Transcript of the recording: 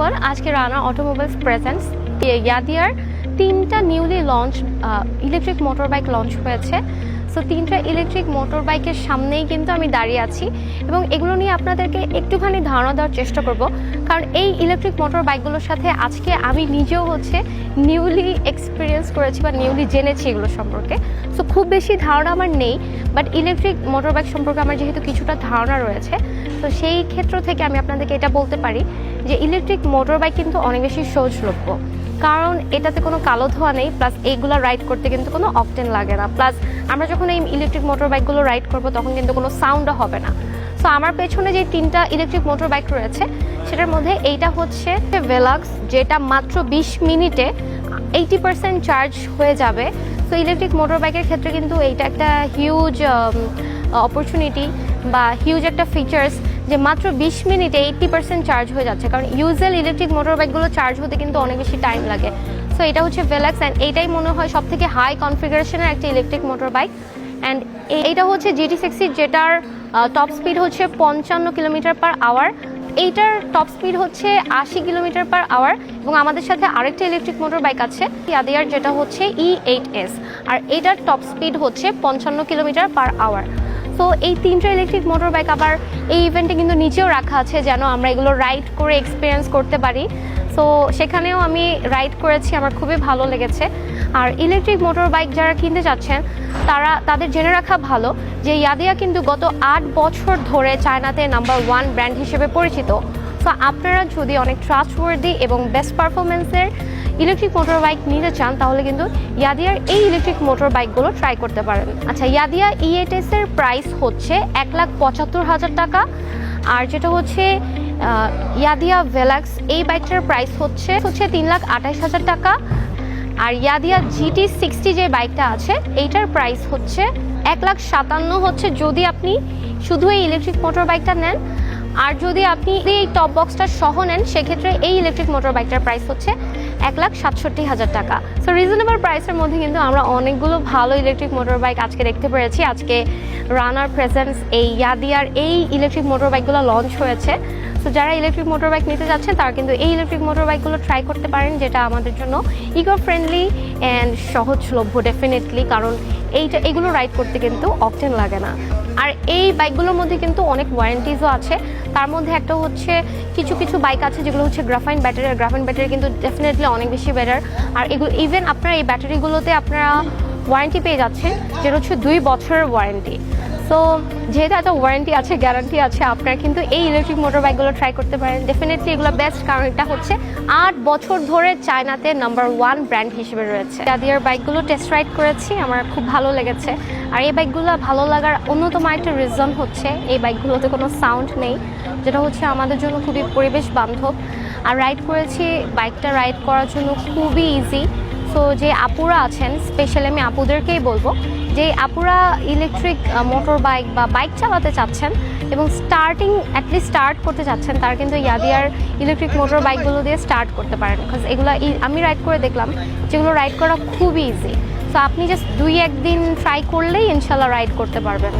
Everyone আজকে Rana automobiles presents ইয়াদিয়ার তিনটা newly launch electric motor bike launch হয়েছে। সো তিনটা ইলেকট্রিক মোটর বাইকের সামনেই কিন্তু আমি দাঁড়িয়ে আছি এবং এগুলো নিয়ে আপনাদেরকে একটুখানি ধারণা দেওয়ার চেষ্টা করব। কারণ এই ইলেকট্রিক মোটর বাইকগুলোর সাথে আজকে আমি নিজেও হচ্ছে নিউলি এক্সপিরিয়েন্স করেছি বা নিউলি জেনেছি এগুলো সম্পর্কে। সো খুব বেশি ধারণা আমার নেই বাট ইলেকট্রিক মোটর বাইক সম্পর্কে আমার যেহেতু কিছুটা ধারণা রয়েছে, তো সেই ক্ষেত্র থেকে আমি আপনাদেরকে এটা বলতে পারি। যে ইলেকট্রিক মোটর বাইক কিন্তু অনেক বেশি সহজলভ্য। কারণ এটাতে কোনো কালো ধোয়া নেই প্লাস এইগুলো রাইড করতে কিন্তু কোনো অকটেন লাগে না। প্লাস আমরা যখন এই ইলেকট্রিক মোটর বাইকগুলো রাইড করব, তখন কিন্তু কোনো সাউন্ডও হবে না। সো আমার পেছনে যে তিনটা ইলেকট্রিক মোটর বাইক রয়েছে, সেটার মধ্যে এইটা হচ্ছে ভেলাক্স যেটা মাত্র বিশ মিনিটে এইটি পার্সেন্ট চার্জ হয়ে যাবে। তো ইলেকট্রিক মোটর বাইকের ক্ষেত্রে কিন্তু এইটা একটা হিউজ অপরচুনিটি বা হিউজ একটা ফিচার্স যে মাত্র বিশ মিনিটে এইট্টি পার্সেন্ট চার্জ হয়ে যাচ্ছে। কারণ ইউজুয়াল ইলেকট্রিক মোটর বাইকগুলো চার্জ হতে কিন্তু অনেক বেশি টাইম লাগে। সো এটা হচ্ছে ভেলাক্স অ্যান্ড এইটাই মনে হয় সব থেকে হাই কনফিগারেশনের একটা ইলেকট্রিক মোটর বাইক অ্যান্ড এইটা হচ্ছে জিটি সিক্সটি যেটার টপ স্পিড হচ্ছে পঞ্চান্ন কিলোমিটার পার আওয়ার এইটার টপ স্পিড হচ্ছে আশি কিলোমিটার পার আওয়ার এবং আমাদের সাথে আরেকটা ইলেকট্রিক মোটর বাইক আছে ইয়াদিয়ার যেটা হচ্ছে ই এইট এস আর এইটার টপ স্পিড হচ্ছে পঞ্চান্ন কিলোমিটার পার আওয়ার তো এই তিনটা ইলেকট্রিক মোটর বাইক আবার এই ইভেন্টে কিন্তু নিচেও রাখা আছে যেন আমরা এগুলো রাইড করে এক্সপিরিয়েন্স করতে পারি। সো সেখানেও আমি রাইড করেছি, আমার খুবই ভালো লেগেছে। আর ইলেকট্রিক মোটর বাইক যারা কিনতে চাচ্ছেন তারা, তাদের জেনে রাখা ভালো যে ইয়াদিয়া কিন্তু গত আট বছর ধরে চায়নাতে নাম্বার ওয়ান ব্র্যান্ড হিসেবে পরিচিত। সো আপনারা যদি অনেক ট্রাস্টওয়ার্দি এবং বেস্ট পারফরমেন্সের ইলেকট্রিক মোটর বাইক নিতে চান, তাহলে কিন্তু ইয়াদিয়ার এই ইলেকট্রিক মোটর বাইকগুলো ট্রাই করতে পারেন। আচ্ছা ইয়াদিয়া ই এর প্রাইস হচ্ছে এক লাখ পঁচাত্তর হাজার টাকা। আর যেটা হচ্ছে ইয়াদিয়া ভেলাক্স এই বাইকটার প্রাইস হচ্ছে হচ্ছে তিন লাখ আঠাইশ হাজার টাকা। আর ইয়াদিয়া জিটি সিক্সটি যে বাইকটা আছে, এইটার প্রাইস হচ্ছে এক লাখ সাতান্ন হচ্ছে যদি আপনি শুধু এই ইলেকট্রিক মোটর বাইকটা নেন। আর যদি আপনি এই টপ বক্সটা সহ নেন, সেক্ষেত্রে এই ইলেকট্রিক মোটর বাইকটার প্রাইস হচ্ছে এক লাখ সাতষট্টি হাজার টাকা। সো রিজনেবল প্রাইসের মধ্যে কিন্তু আমরা অনেকগুলো ভালো ইলেকট্রিক মোটর বাইক আজকে দেখতে পেরেছি। আজকে রানার প্রেজেন্স এই ইয়াদিয়ার এই ইলেকট্রিক মোটর বাইকগুলো লঞ্চ হয়েছে। তো যারা ইলেকট্রিক মোটর বাইক নিতে যাচ্ছেন, তারা কিন্তু এই ইলেকট্রিক মোটর বাইকগুলো ট্রাই করতে পারেন, যেটা আমাদের জন্য ইকো ফ্রেন্ডলি অ্যান্ড সহজলভ্য ডেফিনেটলি কারণ এইটা, এগুলো রাইড করতে কিন্তু অকটেন লাগে না। আর এই বাইকগুলোর মধ্যে কিন্তু অনেক ওয়ারেন্টিজও আছে। তার মধ্যে একটা হচ্ছে, কিছু কিছু বাইক আছে যেগুলো হচ্ছে গ্রাফাইন ব্যাটারি আর গ্রাফাইন ব্যাটারি কিন্তু ডেফিনেটলি অনেক বেশি বেটার আর এগুলো ইভেন আপনারা এই ব্যাটারিগুলোতে আপনারা ওয়ারেন্টি পেয়ে যাচ্ছেন, যেটা হচ্ছে দুই বছরের ওয়ারেন্টি সো যেহেতু এত ওয়ারেন্টি আছে গ্যারান্টি আছে, আপনারা কিন্তু এই ইলেকট্রিক মোটর বাইকগুলো ট্রাই করতে পারেন। ডেফিনেটলি এগুলো বেস্ট কারণ এটা হচ্ছে আট বছর ধরে চায়নাতে নাম্বার ওয়ান ব্র্যান্ড হিসেবে রয়েছে। যাদের বাইকগুলো টেস্ট রাইড করেছি, আমার খুব ভালো লেগেছে। আর এই বাইকগুলো ভালো লাগার অন্যতম একটা রিজন হচ্ছে এই বাইকগুলোতে কোনো সাউন্ড নেই, যেটা হচ্ছে আমাদের জন্য খুবই পরিবেশ বান্ধব। আর রাইড করেছি বাইকটা রাইড করার জন্য খুবই ইজি সো যে আপুরা আছেন স্পেশালি আমি আপুদেরকেই বলব যে আপুরা ইলেকট্রিক মোটর বাইক বা বাইক চালাতে চাচ্ছেন এবং স্টার্টিং অ্যাটলিস্ট স্টার্ট করতে চাচ্ছেন, তার কিন্তু ইয়াদিয়ার ইলেকট্রিক মোটর বাইকগুলো দিয়ে স্টার্ট করতে পারেন। বিকজ এগুলো আমি রাইড করে দেখলাম যেগুলো রাইড করা খুবই ইজি সো আপনি জাস্ট দুই একদিন ট্রাই করলেই ইনশাল্লাহ রাইড করতে পারবেন।